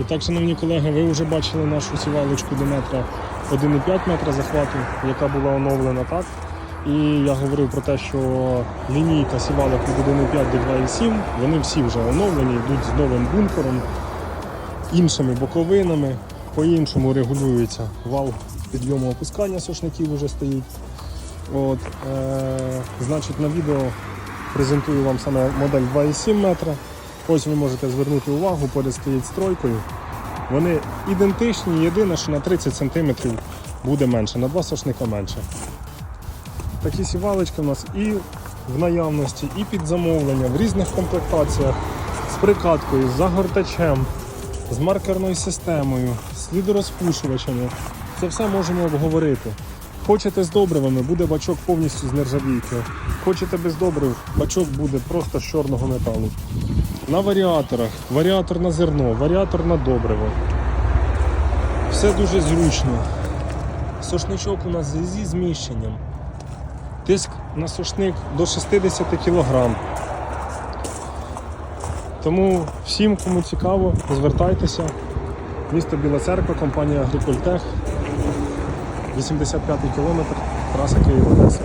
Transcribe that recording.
І так, шановні колеги, ви вже бачили нашу сівалочку до метра 1,5 метра захвату, яка була оновлена так. І я говорив про те, що лінійка сівалок від 1,5 до 2,7, вони всі вже оновлені, йдуть з новим бункером, іншими боковинами, по-іншому регулюється вал підйому опускання сошників вже стоїть. От, е, значить, на відео презентую вам саме модель 2,7 метра. Ось ви можете звернути увагу, поряд стоїть з тройкою. Вони ідентичні, єдине, що на 30 см буде менше, на 2 сошника менше. Такі сівалочки у нас і в наявності, і під замовлення, в різних комплектаціях, з прикаткою, з загортачем, з маркерною системою, слідорозпушувачами. Це все можемо обговорити. Хочете з добривами, буде бачок повністю з нержавійки. Хочете без добрив, бачок буде просто з чорного металу. На варіаторах, варіатор на зерно, варіатор на добриво. Все дуже зручно. Сошничок у нас зі зміщенням. Тиск на сушник до 60 кг. Тому всім, кому цікаво, звертайтеся. Місто Біла Церква, компанія Агрикольтех, 85 кілометр, траса Київ-Одеса.